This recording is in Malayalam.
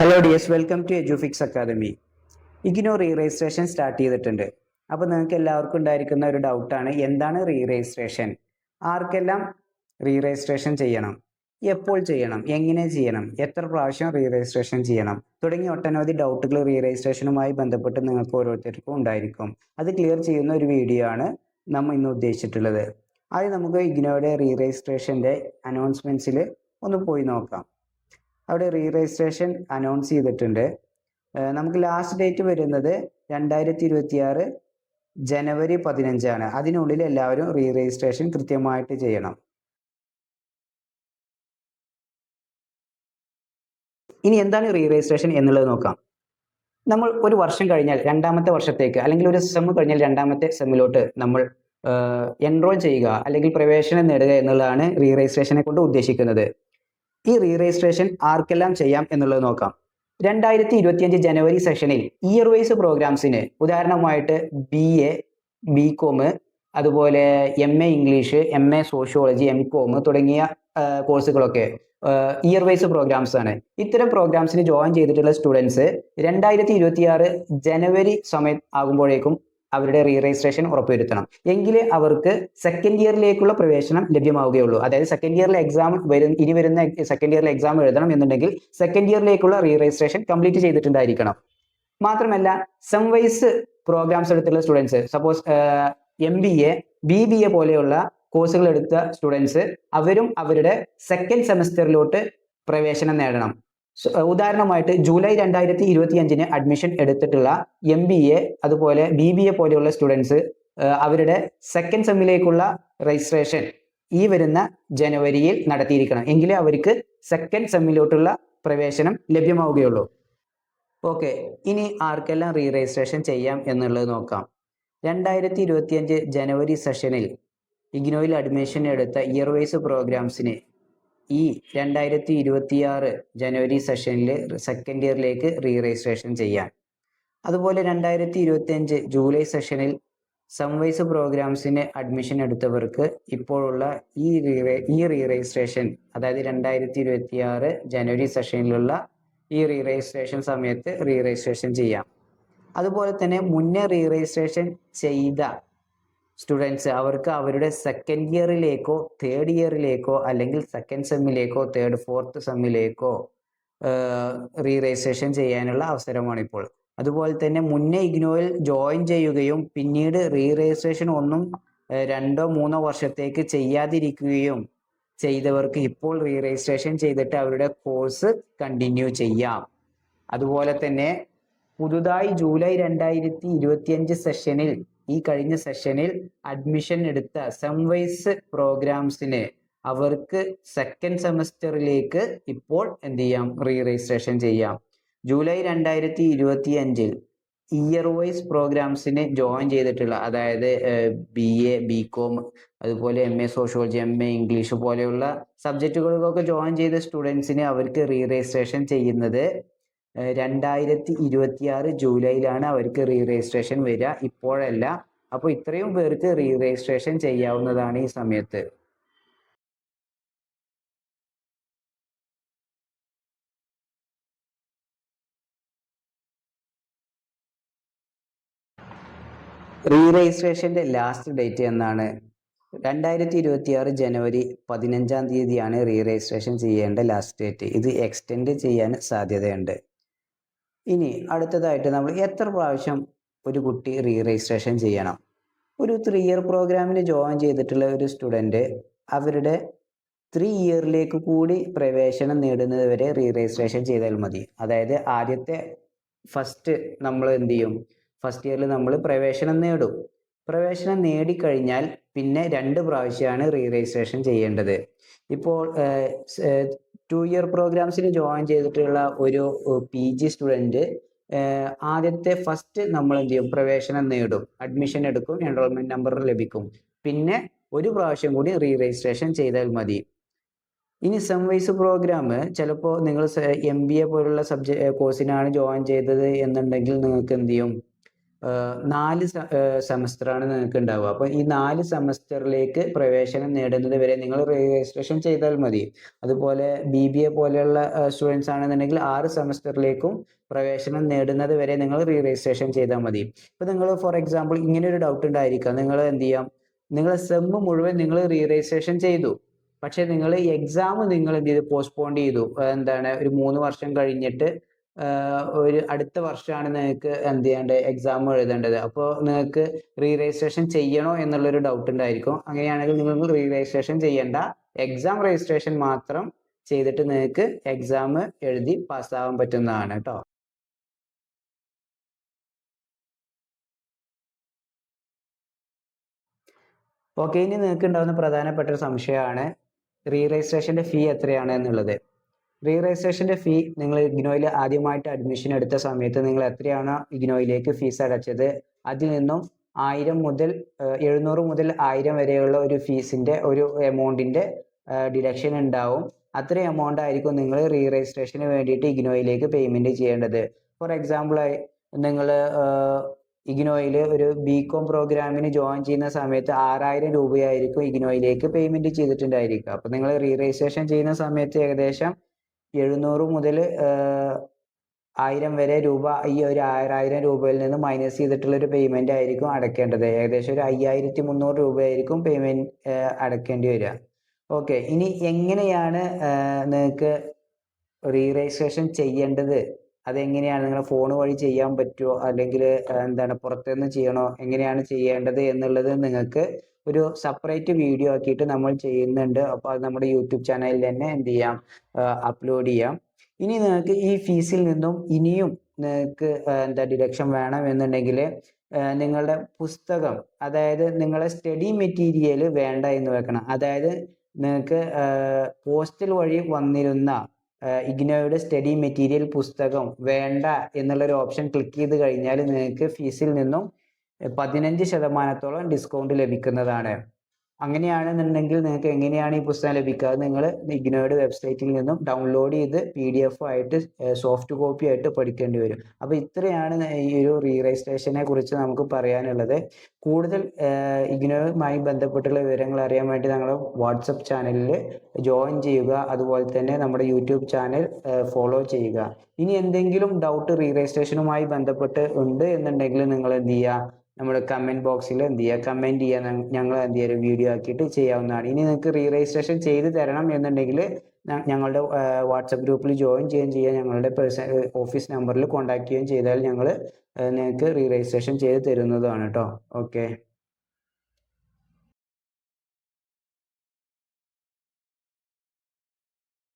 Hello dears welcome to Edufix academy IGNOU re registration start ചെയ്തിട്ടുണ്ട്. അപ്പോൾ നിങ്ങൾക്ക് എല്ലാവർക്കും ഉണ്ടായിരിക്കുന്ന ഒരു ഡൗട്ടാണ് എന്താണ് റീ രജിസ്ട്രേഷൻ ആർക്കെല്ലാം റീ രജിസ്ട്രേഷൻ ചെയ്യണം? എപ്പോൾ ചെയ്യണം? എങ്ങനെ ചെയ്യണം? എത്ര പ്രാവശ്യം റീ രജിസ്ട്രേഷൻ ചെയ്യണം? തുടങ്ങിയ ഒട്ടനവധി ഡൗട്ടുകൾ റീ രജിസ്ട്രേഷനുമായി ബന്ധപ്പെട്ട് നിങ്ങൾക്ക് ഓരോരുത്തർക്കും ഉണ്ടായിരിക്കും. അത് ക്ലിയർ ചെയ്യുന്ന ഒരു വീഡിയോ ആണ് നമ്മൾ ഇന്ന് ഉദ്ദേശിച്ചിട്ടുള്ളത്. ആദ്യം നമുക്ക് ഇഗ്നോയുടെ റീ രജിസ്ട്രേഷന്റെ അനൗൺസ്മെന്റ്സിൽ ഒന്ന് പോയി നോക്കാം. അവിടെ റീ രജിസ്ട്രേഷൻ അനൗൺസ് ചെയ്തിട്ടുണ്ട് നമുക്ക് ലാസ്റ്റ് ഡേറ്റ് വരുന്നത് രണ്ടായിരത്തി ഇരുപത്തിയാറ് ജനുവരി പതിനഞ്ചാണ്. അതിനുള്ളിൽ എല്ലാവരും റീ രജിസ്ട്രേഷൻ കൃത്യമായിട്ട് ചെയ്യണം. ഇനി എന്താണ് റീ രജിസ്ട്രേഷൻ എന്നുള്ളത് നോക്കാം. നമ്മൾ ഒരു വർഷം കഴിഞ്ഞാൽ രണ്ടാമത്തെ വർഷത്തേക്ക് അല്ലെങ്കിൽ ഒരു സെം കഴിഞ്ഞാൽ രണ്ടാമത്തെ സെമ്മിലോട്ട് നമ്മൾ എൻറോൾ ചെയ്യുക അല്ലെങ്കിൽ പ്രവേശനം നേടുക എന്നുള്ളതാണ് റീ രജിസ്ട്രേഷനെ കൊണ്ട് ഉദ്ദേശിക്കുന്നത്. ഈ റീ രജിസ്ട്രേഷൻ ആർക്കെല്ലാം ചെയ്യാം എന്നുള്ളത് നോക്കാം. രണ്ടായിരത്തി ഇരുപത്തിയഞ്ച് ജനുവരി സെഷനിൽ ഇയർ വൈസ് പ്രോഗ്രാംസിന് ഉദാഹരണമായിട്ട് ബി എ ബി കോം അതുപോലെ M A English M A sociology M com തുടങ്ങിയ കോഴ്സുകളൊക്കെ ഇയർ വൈസ് പ്രോഗ്രാംസ് ആണ്. ഇത്തരം പ്രോഗ്രാംസിന് ജോയിൻ ചെയ്തിട്ടുള്ള സ്റ്റുഡൻസ് രണ്ടായിരത്തി ജനുവരി സമയം ആകുമ്പോഴേക്കും അവരുടെ റീ രജിസ്ട്രേഷൻ ഉറപ്പുവരുത്തണം. എങ്കിലേ അവർക്ക് സെക്കൻഡ് ഇയറിലേക്കുള്ള പ്രവേശനം ലഭ്യമാവുകയുള്ളൂ. അതായത് സെക്കൻഡ് ഇയറിലെ എക്സാം വരും ഇനി വരുന്ന സെക്കൻഡ് ഇയറിലെ എക്സാം എഴുതണം എന്നുണ്ടെങ്കിൽ സെക്കൻഡ് ഇയറിലേക്കുള്ള റീ രജിസ്ട്രേഷൻ കംപ്ലീറ്റ് ചെയ്തിട്ടുണ്ടായിരിക്കണം. മാത്രമല്ല sem wise programs എടുത്തുള്ള students suppose M B A B B A പോലെയുള്ള കോഴ്സുകൾ എടുത്ത സ്റ്റുഡൻസ് അവരും അവരുടെ സെക്കൻഡ് സെമസ്റ്ററിലോട്ട് പ്രവേശനം നേടണം. ഉദാഹരണമായിട്ട് ജൂലൈ രണ്ടായിരത്തി ഇരുപത്തി അഞ്ചിന് അഡ്മിഷൻ എടുത്തിട്ടുള്ള എം ബി എ അതുപോലെ ബി ബി എ പോലെയുള്ള സ്റ്റുഡൻസ് അവരുടെ സെക്കൻഡ് സെമ്മിലേക്കുള്ള രജിസ്ട്രേഷൻ ഈ വരുന്ന ജനുവരിയിൽ നടത്തിയിരിക്കണം. എങ്കിലേ അവർക്ക് സെക്കൻഡ് സെമ്മിലോട്ടുള്ള പ്രവേശനം ലഭ്യമാവുകയുള്ളൂ. ഓക്കെ. ഇനി ആർക്കെല്ലാം റീ രജിസ്ട്രേഷൻ ചെയ്യാം എന്നുള്ളത് നോക്കാം. രണ്ടായിരത്തി ഇരുപത്തിയഞ്ച് ജനുവരി സെഷനിൽ ഇഗ്നോയിൽ അഡ്മിഷൻ എടുത്ത ഇയർ വൈസ് പ്രോഗ്രാംസിന് ഈ രണ്ടായിരത്തി ഇരുപത്തിയാറ് ജനുവരി സെഷനിൽ സെക്കൻഡ് ഇയറിലേക്ക് റീ രജിസ്ട്രേഷൻ ചെയ്യാൻ. അതുപോലെ രണ്ടായിരത്തി ഇരുപത്തിയഞ്ച് ജൂലൈ സെഷനിൽ സംവൈസ് പ്രോഗ്രാംസിന് അഡ്മിഷൻ എടുത്തവർക്ക് ഇപ്പോഴുള്ള ഈ റീ ഈ റീ രജിസ്ട്രേഷൻ അതായത് രണ്ടായിരത്തി ഇരുപത്തിയാറ് ജനുവരി സെഷനിലുള്ള ഈ റീ രജിസ്ട്രേഷൻ സമയത്ത് റീ രജിസ്ട്രേഷൻ ചെയ്യാം. അതുപോലെ തന്നെ മുന്നേ റീ രജിസ്ട്രേഷൻ ചെയ്ത സ്റ്റുഡൻസ് അവർക്ക് അവരുടെ സെക്കൻഡ് ഇയറിലേക്കോ തേർഡ് ഇയറിലേക്കോ അല്ലെങ്കിൽ സെക്കൻഡ് സെമ്മിലേക്കോ തേർഡ് ഫോർത്ത് സെമ്മിലേക്കോ റീ രജിസ്ട്രേഷൻ ചെയ്യാനുള്ള അവസരമാണ് ഇപ്പോൾ. അതുപോലെ തന്നെ മുന്നേ ഇഗ്നോയിൽ ജോയിൻ ചെയ്യുകയും പിന്നീട് റീ രജിസ്ട്രേഷൻ ഒന്നും രണ്ടോ മൂന്നോ വർഷത്തേക്ക് ചെയ്യാതിരിക്കുകയും ചെയ്തവർക്ക് ഇപ്പോൾ റീ രജിസ്ട്രേഷൻ ചെയ്തിട്ട് അവരുടെ കോഴ്സ് കണ്ടിന്യൂ ചെയ്യാം. അതുപോലെ തന്നെ പുതുതായി ജൂലൈ രണ്ടായിരത്തി ഇരുപത്തിയഞ്ച് സെഷനിൽ ഈ കഴിഞ്ഞ സെഷനിൽ അഡ്മിഷൻ എടുത്ത സംവൈസ് പ്രോഗ്രാംസിന് അവർക്ക് സെക്കൻഡ് സെമസ്റ്ററിലേക്ക് ഇപ്പോൾ എന്ത് ചെയ്യാം? റീ രജിസ്ട്രേഷൻ ചെയ്യാം. ജൂലൈ രണ്ടായിരത്തി ഇരുപത്തി അഞ്ചിൽ ഇയർ വൈസ് പ്രോഗ്രാംസിന് ജോയിൻ ചെയ്തിട്ടുള്ള അതായത് ബി എ ബി കോം അതുപോലെ M A sociology M A English പോലെയുള്ള സബ്ജക്റ്റുകൾക്കൊക്കെ ജോയിൻ ചെയ്ത സ്റ്റുഡൻസിന് അവർക്ക് റീ രജിസ്ട്രേഷൻ ചെയ്യുന്നത് രണ്ടായിരത്തി ഇരുപത്തി ആറ് ജൂലൈയിലാണ് അവർക്ക് റീ രജിസ്ട്രേഷൻ വരിക. ഇപ്പോഴല്ല. അപ്പോൾ ഇത്രയും പേർക്ക് റീ രജിസ്ട്രേഷൻ ചെയ്യാവുന്നതാണ് ഈ സമയത്ത്. റീ രജിസ്ട്രേഷന്റെ ലാസ്റ്റ് ഡേറ്റ് എന്നാണ്. രണ്ടായിരത്തി ഇരുപത്തി ആറ് ജനുവരി പതിനഞ്ചാം തീയതിയാണ് റീ രജിസ്ട്രേഷൻ ചെയ്യേണ്ട ലാസ്റ്റ് ഡേറ്റ് ഇത് എക്സ്റ്റെൻഡ് ചെയ്യാൻ സാധ്യതയുണ്ട്. ഇനി അടുത്തതായിട്ട് നമ്മൾ എത്ര പ്രാവശ്യം ഒരു കുട്ടി റീ രജിസ്ട്രേഷൻ ചെയ്യണം? ഒരു ത്രീ ഇയർ പ്രോഗ്രാമിന് ജോയിൻ ചെയ്തിട്ടുള്ള ഒരു സ്റ്റുഡന്റ് അവരുടെ ത്രീ ഇയറിലേക്ക് കൂടി പ്രവേശനം നേടുന്നത് വരെ റീ രജിസ്ട്രേഷൻ ചെയ്താൽ മതി. അതായത് ആദ്യത്തെ ഫസ്റ്റ് നമ്മൾ എന്ത് ചെയ്യും? ഫസ്റ്റ് ഇയറിൽ നമ്മൾ പ്രവേശനം നേടും. പ്രവേശനം നേടിക്കഴിഞ്ഞാൽ പിന്നെ രണ്ട് പ്രാവശ്യമാണ് റീ രജിസ്ട്രേഷൻ ചെയ്യേണ്ടത്. ഇപ്പോൾ ടു ഇയർ പ്രോഗ്രാംസിന് ജോയിൻ ചെയ്തിട്ടുള്ള ഒരു പി ജി സ്റ്റുഡന്റ് ആദ്യത്തെ ഫസ്റ്റ് നമ്മൾ എന്ത് ചെയ്യും? പ്രവേശനം നേടും. അഡ്മിഷൻ എടുക്കും. എൻറോൾമെന്റ് നമ്പർ ലഭിക്കും. പിന്നെ ഒരു പ്രാവശ്യം കൂടി റീ രജിസ്ട്രേഷൻ ചെയ്താൽ മതി. ഇനി സം വൈസ് പ്രോഗ്രാം ചിലപ്പോൾ നിങ്ങൾ എം ബി എ പോലുള്ള സബ്ജെ കോഴ്സിനാണ് ജോയിൻ ചെയ്തത് എന്നുണ്ടെങ്കിൽ നിങ്ങൾക്ക് എന്ത് ചെയ്യും? നാല് സെമസ്റ്റർ ആണ് നിങ്ങൾക്ക് ഉണ്ടാവുക അപ്പോൾ ഈ നാല് സെമസ്റ്ററിലേക്ക് പ്രവേശനം നേടുന്നത് വരെ നിങ്ങൾ രജിസ്ട്രേഷൻ ചെയ്താൽ മതി. അതുപോലെ ബി ബി എ പോലെയുള്ള സ്റ്റുഡൻസ് ആണെന്നുണ്ടെങ്കിൽ ആറ് സെമസ്റ്ററിലേക്കും പ്രവേശനം നേടുന്നത് വരെ നിങ്ങൾ റീ രജിസ്ട്രേഷൻ ചെയ്താൽ മതി. ഇപ്പോൾ നിങ്ങൾ ഫോർ എക്സാമ്പിൾ ഇങ്ങനെ ഒരു ഡൗട്ട് ഉണ്ടായിരിക്കാം നിങ്ങൾ എന്ത് ചെയ്യാം? നിങ്ങൾ സെം മുഴുവൻ നിങ്ങൾ റീ രജിസ്ട്രേഷൻ ചെയ്തു. പക്ഷേ നിങ്ങൾ എക്സാം നിങ്ങൾ എന്ത് ചെയ്തു? പോസ്റ്റ്പോൺ ചെയ്തു. എന്താണ്? ഒരു മൂന്ന് വർഷം കഴിഞ്ഞിട്ട് ഒരു അടുത്ത വർഷമാണ് നിങ്ങൾക്ക് എന്ത് ചെയ്യേണ്ടത് എക്സാം എഴുതേണ്ടത്. അപ്പോൾ നിങ്ങൾക്ക് റീ രജിസ്ട്രേഷൻ ചെയ്യണോ എന്നുള്ളൊരു ഡൗട്ട് ഉണ്ടായിരിക്കും. അങ്ങനെയാണെങ്കിൽ നിങ്ങൾക്ക് റീ രജിസ്ട്രേഷൻ ചെയ്യേണ്ട. എക്സാം രജിസ്ട്രേഷൻ മാത്രം ചെയ്തിട്ട് നിങ്ങൾക്ക് എക്സാം എഴുതി പാസ്സാവാൻ പറ്റുന്നതാണ് കേട്ടോ ഓക്കെ ഇനി നിങ്ങൾക്ക് ഉണ്ടാകുന്ന പ്രധാനപ്പെട്ട ഒരു സംശയമാണ്. റീ രജിസ്ട്രേഷന്റെ ഫീ എത്രയാണ് എന്നുള്ളത്. റീ രജിസ്ട്രേഷന്റെ ഫീ നിങ്ങൾ ഇഗ്നോയിൽ ആദ്യമായിട്ട് അഡ്മിഷൻ എടുത്ത സമയത്ത് നിങ്ങൾ എത്രയാണ് ഇഗ്നോയിലേക്ക് ഫീസ് അടച്ചത്? അതിൽ നിന്നും ആയിരം മുതൽ എഴുന്നൂറ് മുതൽ ആയിരം വരെയുള്ള ഒരു ഫീസിന്റെ ഒരു എമൗണ്ടിന്റെ ഡിഡക്ഷൻ ഉണ്ടാവും. അത്രയും എമൗണ്ട് ആയിരിക്കും നിങ്ങൾ റീ രജിസ്ട്രേഷന് വേണ്ടിയിട്ട് ഇഗ്നോയിലേക്ക് പേയ്മെന്റ് ചെയ്യേണ്ടത്. ഫോർ എക്സാമ്പിളായി നിങ്ങൾ ഇഗ്നോയിൽ ഒരു ബി കോം പ്രോഗ്രാമിന് ജോയിൻ ചെയ്യുന്ന സമയത്ത് ആറായിരം രൂപയായിരിക്കും ഇഗ്നോയിലേക്ക് പേയ്മെന്റ് ചെയ്തിട്ടുണ്ടായിരിക്കുക. അപ്പോൾ നിങ്ങൾ റീ രജിസ്ട്രേഷൻ ചെയ്യുന്ന സമയത്ത് ഏകദേശം എഴുന്നൂറ് മുതൽ ആയിരം വരെ രൂപ ഈ ഒരു ആറായിരം രൂപയിൽ നിന്ന് മൈനസ് ചെയ്തിട്ടുള്ള ഒരു പേയ്മെന്റ് ആയിരിക്കും അടക്കേണ്ടത്. ഏകദേശം ഒരു അയ്യായിരത്തി മുന്നൂറ് രൂപയായിരിക്കും പേയ്മെന്റ് അടക്കേണ്ടി വരിക. ഓക്കെ ഇനി എങ്ങനെയാണ് നിങ്ങൾക്ക് റീ രജിസ്ട്രേഷൻ ചെയ്യേണ്ടത്? അതെങ്ങനെയാണ്? നിങ്ങളുടെ ഫോൺ വഴി ചെയ്യാൻ പറ്റുമോ അല്ലെങ്കിൽ എന്താണ് പുറത്തുനിന്ന് ചെയ്യണോ? എങ്ങനെയാണ് ചെയ്യേണ്ടത് എന്നുള്ളത് നിങ്ങൾക്ക് ഒരു സെപ്പറേറ്റ് വീഡിയോ ആക്കിയിട്ട് നമ്മൾ ചെയ്യുന്നുണ്ട്. അപ്പോൾ അത് നമ്മുടെ യൂട്യൂബ് ചാനലിൽ തന്നെ എന്ത് ചെയ്യാം അപ്ലോഡ് ചെയ്യാം. ഇനി നിങ്ങൾക്ക് ഈ ഫീസിൽ നിന്നും ഇനിയും നിങ്ങൾക്ക് എന്താ ഡിഡക്ഷൻ വേണം എന്നുണ്ടെങ്കിൽ നിങ്ങളുടെ പുസ്തകം അതായത് നിങ്ങളുടെ സ്റ്റഡി മെറ്റീരിയൽ വേണ്ട എന്ന് വെക്കണം. അതായത് നിങ്ങൾക്ക് പോസ്റ്റൽ വഴി വന്നിരുന്ന ഇഗ്നോയുടെ സ്റ്റഡി മെറ്റീരിയൽ പുസ്തകം വേണ്ട എന്നുള്ളൊരു ഓപ്ഷൻ ക്ലിക്ക് ചെയ്ത് കഴിഞ്ഞാൽ നിങ്ങൾക്ക് ഫീസിൽ നിന്നും പതിനഞ്ച് ശതമാനത്തോളം ഡിസ്കൗണ്ട് ലഭിക്കുന്നതാണ്. അങ്ങനെയാണെന്നുണ്ടെങ്കിൽ നിങ്ങൾക്ക് എങ്ങനെയാണ് ഈ പുസ്തകം ലഭിക്കുക? നിങ്ങൾ ഇഗ്നോയുടെ വെബ്സൈറ്റിൽ നിന്നും ഡൗൺലോഡ് ചെയ്ത് പി ഡി എഫ് ആയിട്ട് സോഫ്റ്റ് കോപ്പി ആയിട്ട് പഠിക്കേണ്ടി വരും. അപ്പോൾ ഇത്രയാണ് ഈ ഒരു റീ രജിസ്ട്രേഷനെ കുറിച്ച് നമുക്ക് പറയാനുള്ളത്. കൂടുതൽ ഇഗ്നോയുമായി ബന്ധപ്പെട്ടുള്ള വിവരങ്ങൾ അറിയാൻ വേണ്ടി ഞങ്ങൾ വാട്സപ്പ് ചാനലിൽ ജോയിൻ ചെയ്യുക. അതുപോലെ തന്നെ നമ്മുടെ യൂട്യൂബ് ചാനൽ ഫോളോ ചെയ്യുക. ഇനി എന്തെങ്കിലും ഡൗട്ട് റീ രജിസ്ട്രേഷനുമായി ബന്ധപ്പെട്ട് ഉണ്ട് എന്നുണ്ടെങ്കിൽ നിങ്ങൾ എന്ത് ചെയ്യുക? നമ്മുടെ കമന്റ് ബോക്സിൽ എന്ത് ചെയ്യുക കമന്റ് ചെയ്യാൻ ഞങ്ങൾ എന്ത് ചെയ്യുക വീഡിയോ ആക്കിയിട്ട് ചെയ്യാവുന്നതാണ്. ഇനി നിങ്ങൾക്ക് റീ രജിസ്ട്രേഷൻ ചെയ്ത് തരണം എന്നുണ്ടെങ്കിൽ ഞങ്ങളുടെ വാട്സപ്പ് ഗ്രൂപ്പിൽ ജോയിൻ ചെയ്യുകയും ചെയ്യുക ഞങ്ങളുടെ പേഴ്സൺ ഓഫീസ് നമ്പറിൽ കോൺടാക്ട് ചെയ്യുകയും ചെയ്താൽ ഞങ്ങൾ നിങ്ങൾക്ക് റീ രജിസ്ട്രേഷൻ ചെയ്ത് തരുന്നതാണ് കേട്ടോ ഓക്കെ